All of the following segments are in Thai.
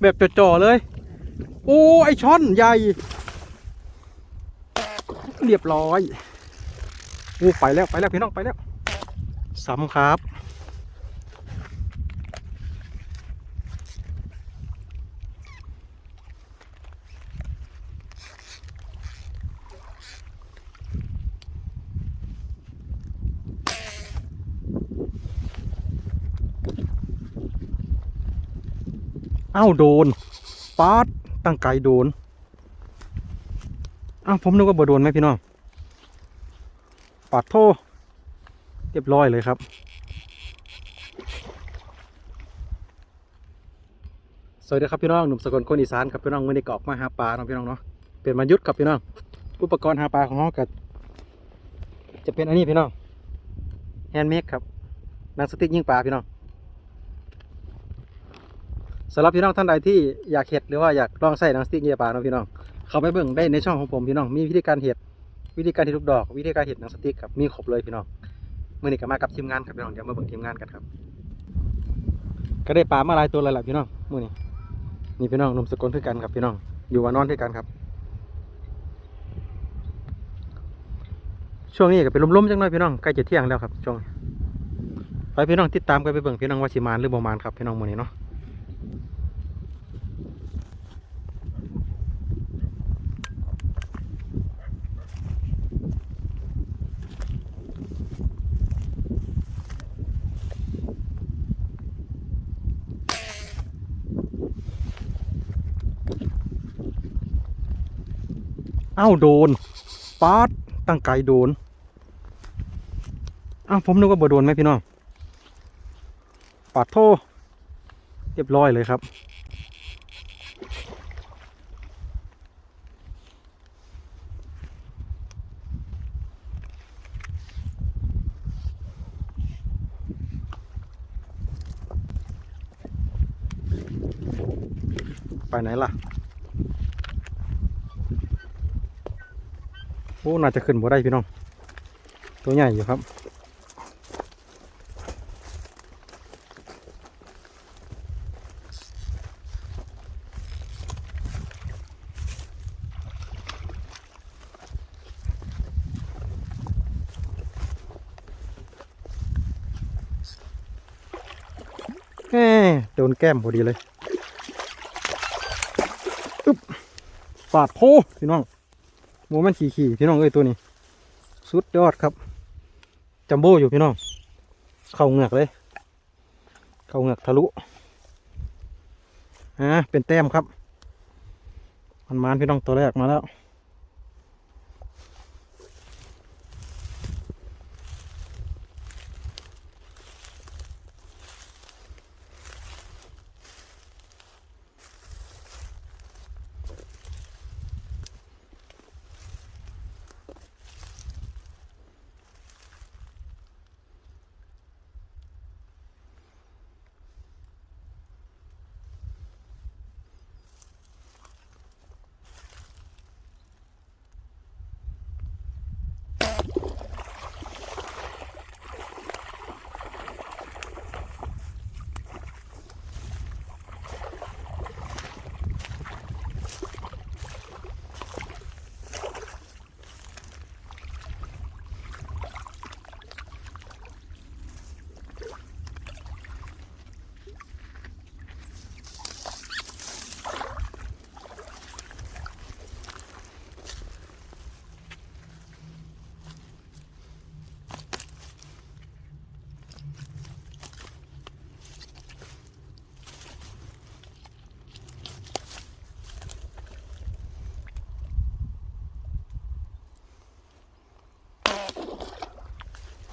แบบจ่อๆเลย โอ้ ไอช่อนใหญ่ เรียบร้อยโอ้ไปแล้วไปแล้วพี่น้องไปแล้วซ้ำครับ เอ้าโดนปาดตั้งไกลโดนอ้าวผมนึกว่าบ่โดนไหมพี่น้องปาดโทเรียบร้อยเลยครับ สวัสดีครับพี่น้องหนุ่มสกลคนอีสานครับพี่น้องวันนี้กอกมาหาปลาเนาะพี่น้องเนาะเป็นมายุทธครับพี่น้องอุปกรณ์หาปลาของเราก็จะเป็นอันนี้พี่น้องแฮนด์เมดครับนังสติ๊กยิงปลาพี่น้อง สำหรับพี่น้องท่านใดที่อยากเห็ดหรือว่าอยากลองใส่หนังสติ๊กเยียปลาเนาะพี่น้องเข้าไปเบิ่งได้ในช่องของผมพี่น้องมีวิธีการเห็ดวิธีการเห็ดลูกดอก วิธีการเห็ดหนังสติ๊กครับมีครบเลยพี่น้องมื่อนี้ก็มากับทีมงานครับพี่น้องเดี๋ยวมาเบิ่งทีมงานกันครับ ก็ได้ปลามาหลายตัวเลยแหละพี่น้องมื่อนี้นี่พี่น้องนมสกุลคือกันครับพี่น้องอยู่วานอนด้วยกันครับ ช่วงนี้ก็เป็นลมๆจังหน่อยพี่น้องใกล้จะเที่ยงแล้วครับช่วงนี้ไปพี่น้องติดตามกันไปเบิ่งพี่น้องว่าสิมานหรือบ่มานครับพี่น้องมื่อนี้เนาะ อ้าโดนปาดตั้งไกลโดนอ้าวผมนึกว่าบ่โดนไหมพี่น้องปาดโทเรียบร้อยเลยครับไปไหนล่ะ อ้น่าจะขึ้นบ่ได้พี่น้อง ตัวใหญ่อยู่ครับแหมโดนแก้มพอดีเลยอึ๊บปาดโพพี่น้อง โมเมนขี่ขี่พี่น้องเอ้ยตัวนี้ สุดยอดครับจัมโบ้อยู่พี่น้อง เข่าเหงือกเลย เข่าเหงือกทะลุอ่าเป็นแต้มครับ มันมานพี่น้องตัวแรกมาแล้ว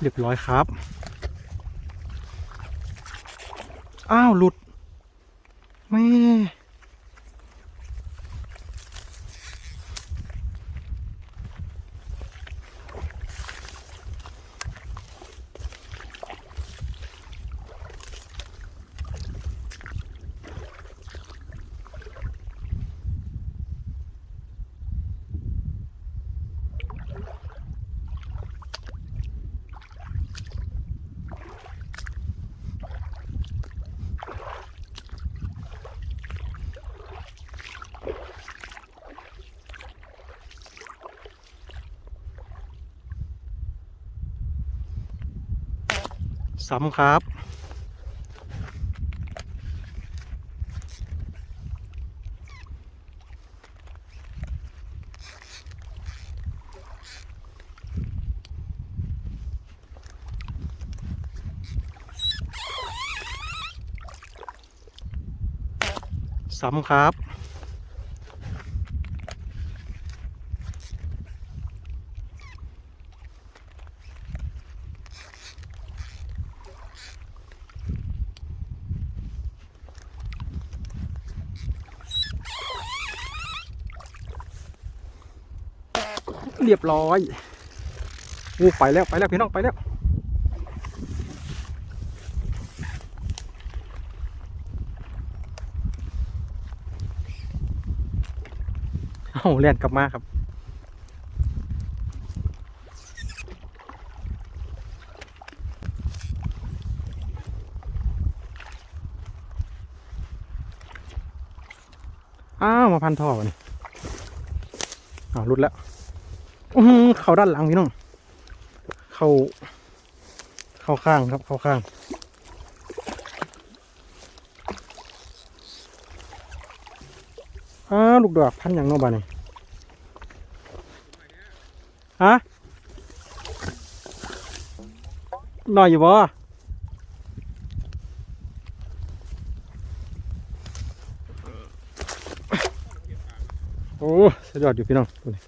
เรียบร้อยครับ อ้าว หลุด ซ้ำครับ ซ้ำครับ เรียบร้อยอู้ไปแล้วไปแล้วพี่น้องไปแล้วเอาเลียนกลับมาครับอ้าวมาพันท่อวะนี่อ้าวรุดแล้ว อืเข้าด้านหลังพี่น้อง เข้าเข้าข้างครับ เข้าข้างอ้าวลูกดอกพันอย่างโนบานี่ฮะหน่อยอยู่บ่โอ้สุดยอดอยู่พี่น้องดูนี่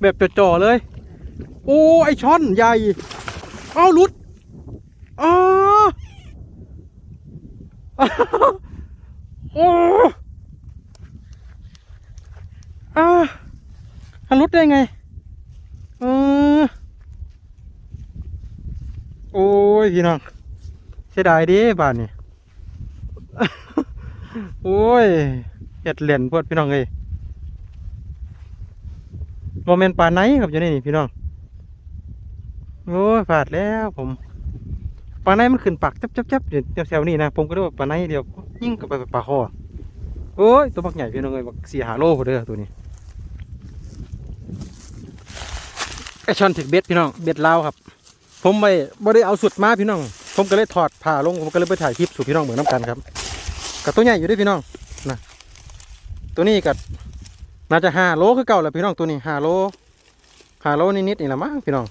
แบบจ่อๆเลย โอ้ไอช่อนใหญ่ เอาลุดอ้าโอ้อาฮันลุดได้ไง เออ โอ้ยพี่น้องเสียดายดิบ้านนี่ โอ้ยเห็ดเหรียญพวดพี่น้องเอ้ย โมเมนต์ป่าไหนครับอยู่นี่นี่พี่น้องโอ้ยพลาดแล้วผมปลาไหนมันขึ้นปากจับจับจับอยู่แถวๆนี้นะผมก็เลยว่าปลาไหนเดียวยิ่งกับปลาคอโอ้ยตัวบักใหญ่พี่น้องเอ้ยบักสี่หาโลพอเด้อตัวนี้ไอชอนถึกเบ็ดพี่น้องเบ็ดลาวครับ ผมไม่บ่ได้เอาสุดมาพี่น้อง ผมก็เลยถอดผ่าลงผมก็เลยไปถ่ายคลิปสู่พี่น้องเหมือนน้ำกันครับกับตัวใหญ่อยู่ด้วยพี่น้องนะตัวนี้กับ น่าจะห้าโลคือเก่าแหละพี่น้องตัวนี้ห้าโลห้าโลนิดๆนี่แหละมั้งพี่น้อง